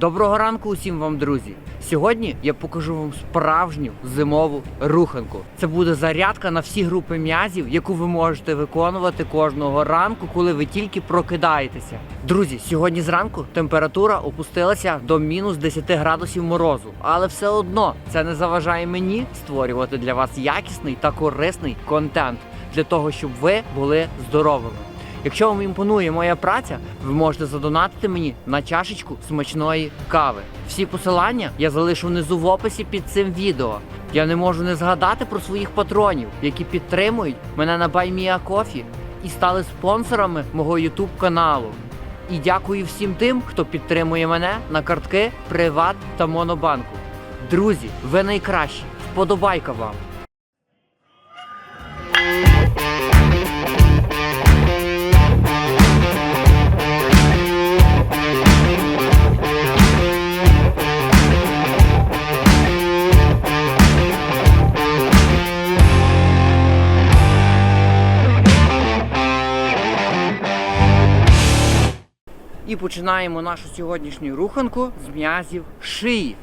Доброго ранку усім вам, друзі! Сьогодні я покажу вам справжню зимову руханку. Це буде зарядка на всі групи м'язів, яку ви можете виконувати кожного ранку, коли ви тільки прокидаєтеся. Друзі, сьогодні зранку температура опустилася до мінус 10 градусів морозу, але все одно це не заважає мені створювати для вас якісний та корисний контент для того, щоб ви були здоровими. Якщо вам імпонує моя праця, ви можете задонатити мені на чашечку смачної кави. Всі посилання я залишу внизу в описі під цим відео. Я не можу не згадати про своїх патронів, які підтримують мене на BuyMeACoffee і стали спонсорами мого YouTube каналу. І дякую всім тим, хто підтримує мене на картки Приват та Монобанку. Друзі, ви найкращі! Вподобайка вам! Починаємо нашу сьогоднішню руханку з м'язів шиї.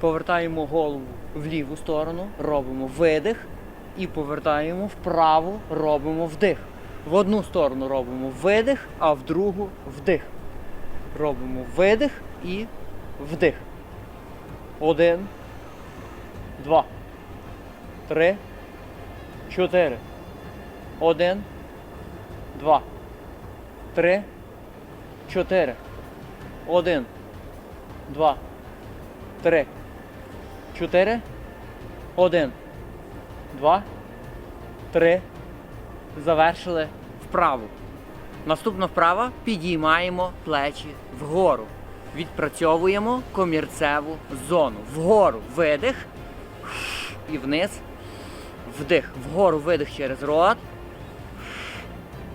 Повертаємо голову в ліву сторону, робимо видих і повертаємо вправо, робимо вдих. В одну сторону робимо видих, а в другу вдих. Робимо видих і вдих. Один, два, три, чотири. Один, два, три. Чотири. Один. Два. Три. Чотири. Один. Два. Три. Завершили вправу. Наступна вправа підіймаємо плечі вгору. Відпрацьовуємо комірцеву зону. Вгору видих. І вниз. Вдих. Вгору видих через рот.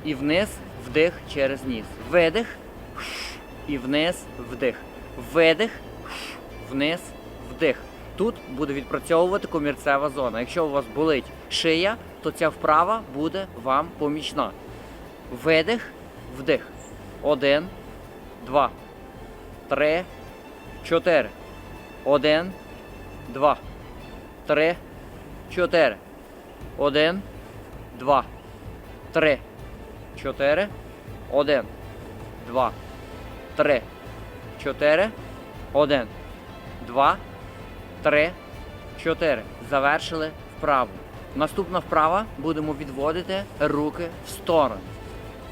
І вниз вдих через ніс. Видих. І вниз вдих. Видих. Вниз вдих. Тут буде відпрацьовувати комірцева зона. Якщо у вас болить шия, то ця вправа буде вам помічна. Видих, вдих. Один, два, три, чотири. Один, два, три, чотири. Один, два, три, чотири. Один, два, три, чотири. Один, два, три, чотири. Завершили вправу. Наступна вправа будемо відводити руки в сторону.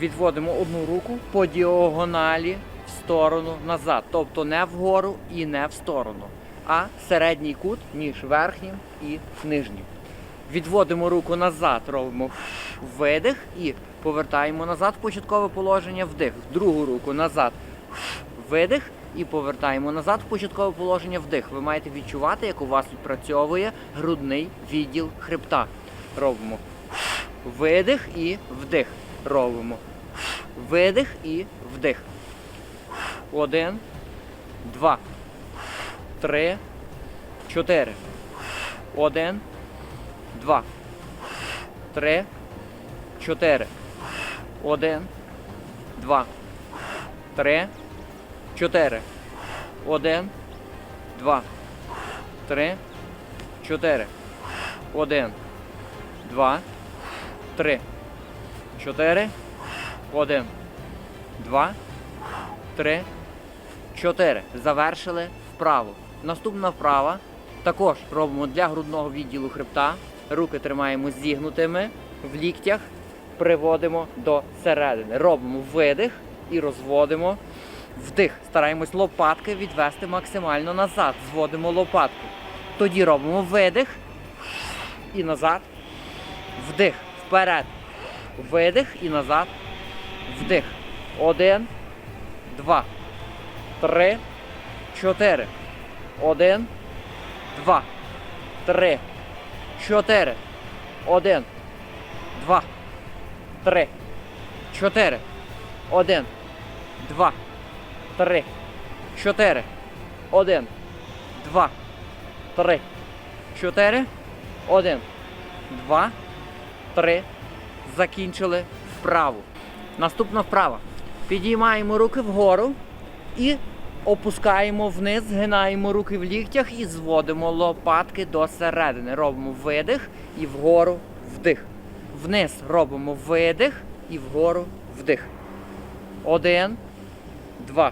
Відводимо одну руку по діагоналі в сторону назад. Тобто не вгору і не в сторону, а середній кут між верхнім і нижнім. Відводимо руку назад, робимо видих і повертаємо назад в початкове положення, вдих. Другу руку назад, видих і повертаємо назад в початкове положення, вдих. Ви маєте відчувати, як у вас відпрацьовує грудний відділ хребта. Робимо видих і вдих. Робимо видих і вдих. Один, два, три, чотири. Один, два, три, чотири. Один, два, три, чотири. Один, два, три, чотири. Один, два, три, чотири. Один, два, три, чотири. Завершили вправу. Наступна вправа також робимо для грудного відділу хребта. Руки тримаємо зігнутими в ліктях, приводимо до середини. Робимо видих і розводимо вдих. Стараємось лопатки відвести максимально назад. Зводимо лопатки. Тоді робимо видих і назад. Вдих. Вперед. Видих і назад. Вдих. Один, два, три, чотири. Один, два, три, чотири. Один, два, три, чотири. Один, два, три, чотири. Один, два, три, чотири. Один, два, три. Закінчили вправу. Наступна вправа. Підіймаємо руки вгору і Опускаємо вниз, згинаємо руки в ліктях і зводимо лопатки до середини. Робимо видих і вгору вдих. Вниз робимо видих і вгору вдих. Один, два,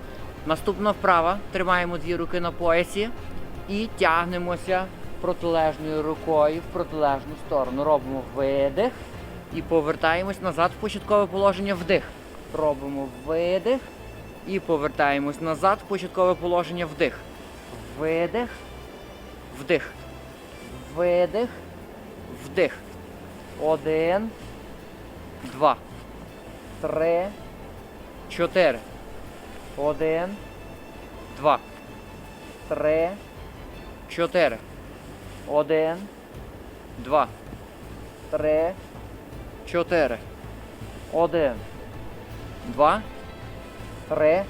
Наступна вправа. Тримаємо дві руки на поясі і тягнемося протилежною рукою в протилежну сторону. Робимо видих і повертаємось назад в початкове положення вдих. Робимо видих і повертаємось назад в початкове положення вдих. Видих, вдих. Видих, вдих. Один, два, три, чотири. Один, два, три, чотири. Один, два, три, чотири. Один, два, три.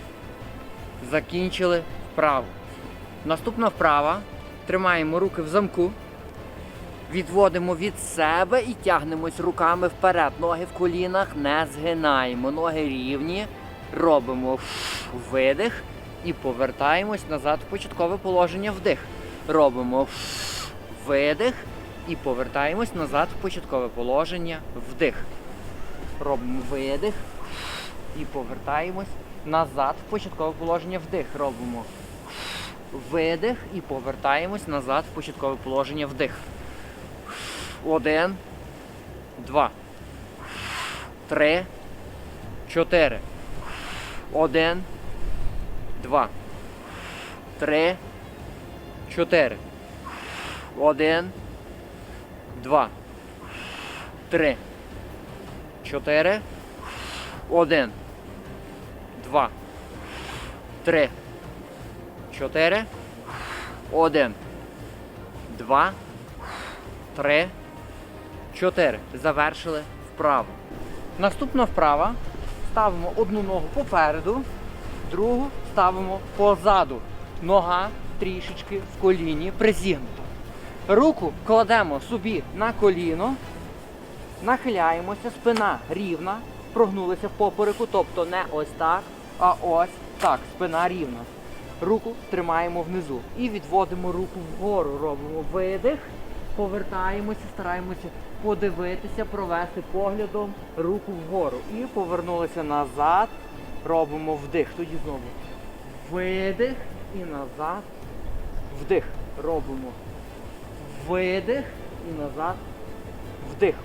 Закінчили вправу. Наступна вправа. Тримаємо руки в замку. Відводимо від себе і тягнемось руками вперед. Ноги в колінах не згинаємо. Ноги рівні. Робимо видих і повертаємось назад в початкове положення вдих. Робимо видих і повертаємось назад в початкове положення вдих. Робимо видих і повертаємось назад в початкове положення вдих. Робимо видих і повертаємось назад в початкове положення вдих. Один, два, три, чотири. Один, два, три, чотири. Один, два, три, чотири. Один, два, три, чотири. Один, два, три, чотири. Завершили вправу. Наступна вправа. Ставимо одну ногу попереду, другу ставимо позаду. Нога трішечки в коліні призігнута. Руку кладемо собі на коліно, нахиляємося, спина рівна, прогнулися в попереку, тобто не ось так, а ось так, спина рівна. Руку тримаємо внизу і відводимо руку вгору. Робимо видих, повертаємося, стараємося подивитися, провести поглядом руку вгору. І повернулися назад. Робимо вдих. Тоді знову видих і назад. Вдих. Робимо видих і назад. Вдих.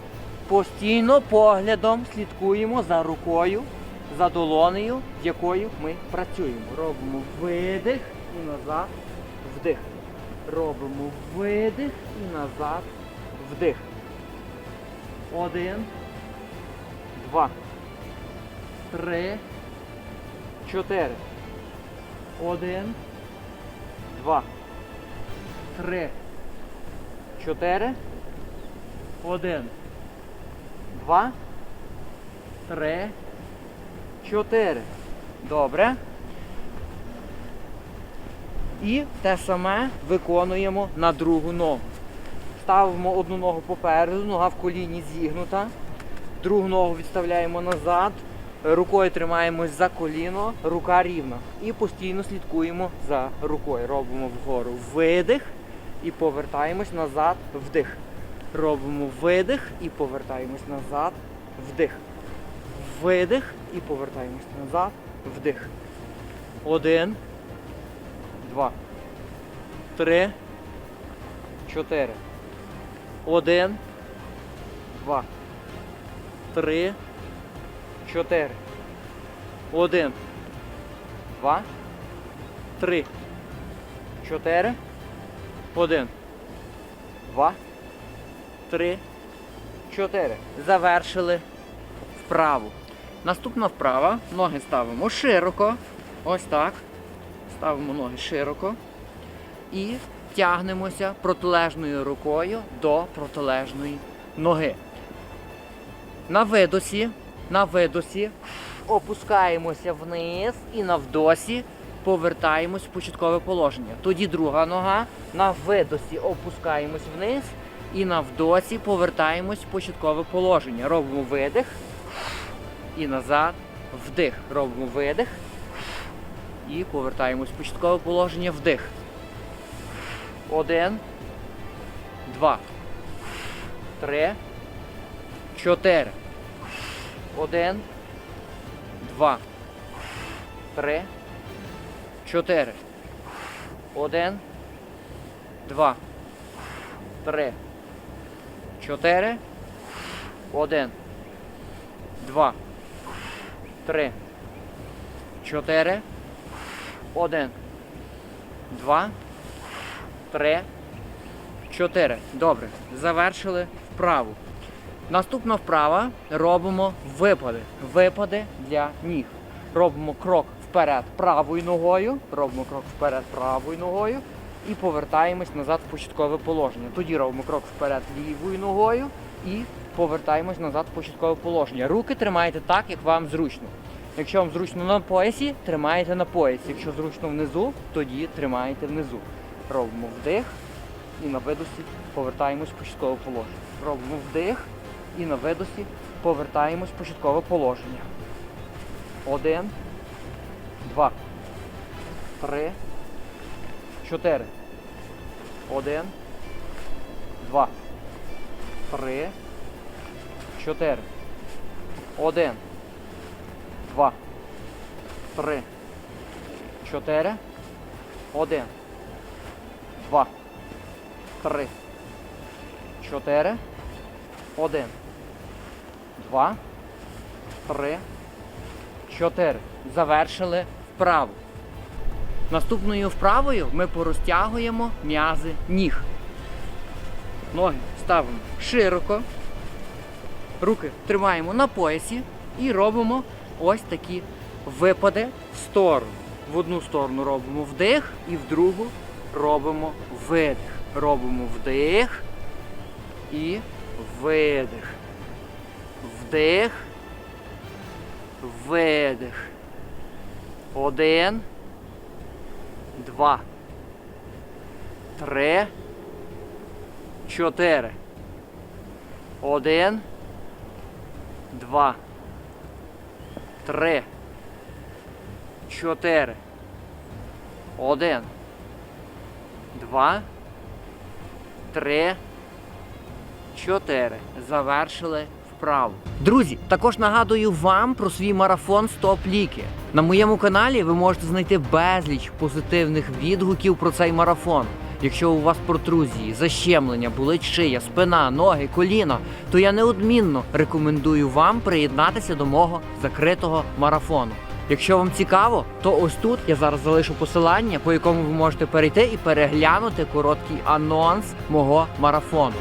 Постійно поглядом слідкуємо за рукою, за долонею, якою ми працюємо. Робимо видих і назад, вдих. Робимо видих і назад, вдих. Один, два, три, чотири. Один, два, три, чотири. Один, два, три, чотири. Добре. І те саме виконуємо на другу ногу. Ставимо одну ногу попереду, нога в коліні зігнута. Другу ногу відставляємо назад. Рукою тримаємось за коліно, рука рівна. І постійно слідкуємо за рукою. Робимо вгору видих і повертаємось назад, вдих. Робимо видих і повертаємось назад, вдих. Видих і повертаємось назад, вдих. Один, два, три, чотири. Один, два, три, чотири. Один, два, три, чотири. Один, два, три, чотири. Завершили вправу. Наступна вправа. Ноги ставимо широко. Ось так. Ставимо ноги широко і тягнемося протилежною рукою до протилежної ноги. На видосі, на видосі опускаємося вниз і на вдосі повертаємось в початкове положення. Тоді друга нога на видосі опускаємось вниз і на вдосі повертаємось в початкове положення. Робимо видих і назад, вдих. Робимо видих і повертаємось в початкове положення, вдих. Один, два, три, чотири. Один, два, три, чотири. Один, два, три, чотири. Один, два, три, чотири. Один, два, три, чотири. Добре. Завершили вправу. Наступна вправа робимо випади. Випади для ніг. Робимо крок вперед правою ногою. Робимо крок вперед правою ногою і повертаємось назад в початкове положення. Тоді робимо крок вперед лівою ногою і повертаємось назад в початкове положення. Руки тримаєте так, як вам зручно. Якщо вам зручно на поясі, тримаєте на поясі. Якщо зручно внизу, тоді тримаєте внизу. Робимо вдих і на видосі повертаємось в початкове положення. Робимо вдих і на видосі повертаємось в початкове положення. Один, два, три, чотири. Один, два, три, чотири. Один, два, три, чотири. Один, два, три, чотири. Один, два, три, чотири. Завершили вправу. Наступною вправою ми порозтягуємо м'язи ніг. Ноги ставимо широко. Руки тримаємо на поясі і робимо ось такі випади в сторону. В одну сторону робимо вдих і в другу робимо видих. Робимо вдих і видих. Вдих. Видих. Один. Два. Три. Чотири. Один. Два. Три. Чотири. Один. Два. Три. Чотири. Завершили вправу. Друзі, також нагадую вам про свій марафон Стоп ліки. На моєму каналі ви можете знайти безліч позитивних відгуків про цей марафон. Якщо у вас протрузії, защемлення, болить шия, спина, ноги, коліна, то я неодмінно рекомендую вам приєднатися до мого закритого марафону. Якщо вам цікаво, то ось тут я зараз залишу посилання, по якому ви можете перейти і переглянути короткий анонс мого марафону.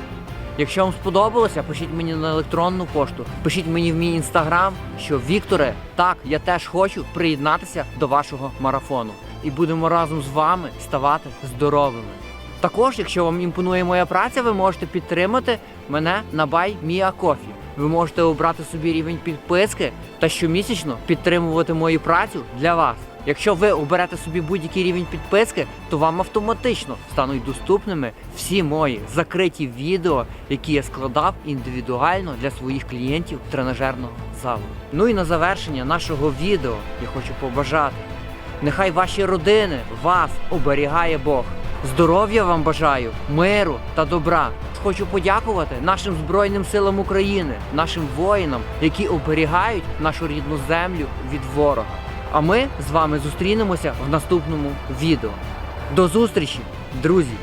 Якщо вам сподобалося, пишіть мені на електронну пошту, пишіть мені в мій інстаграм, що Вікторе, так, я теж хочу приєднатися до вашого марафону. І будемо разом з вами ставати здоровими. Також, якщо вам імпонує моя праця, ви можете підтримати мене на Me a Coffee. Ви можете обрати собі рівень підписки та щомісячно підтримувати мою працю для вас. Якщо ви оберете собі будь-який рівень підписки, то вам автоматично стануть доступними всі мої закриті відео, які я складав індивідуально для своїх клієнтів тренажерного залу. Ну і на завершення нашого відео я хочу побажати. Нехай ваші родини вас оберігає Бог. Здоров'я вам бажаю, миру та добра. Хочу подякувати нашим Збройним силам України, нашим воїнам, які оберігають нашу рідну землю від ворога. А ми з вами зустрінемося в наступному відео. До зустрічі, друзі!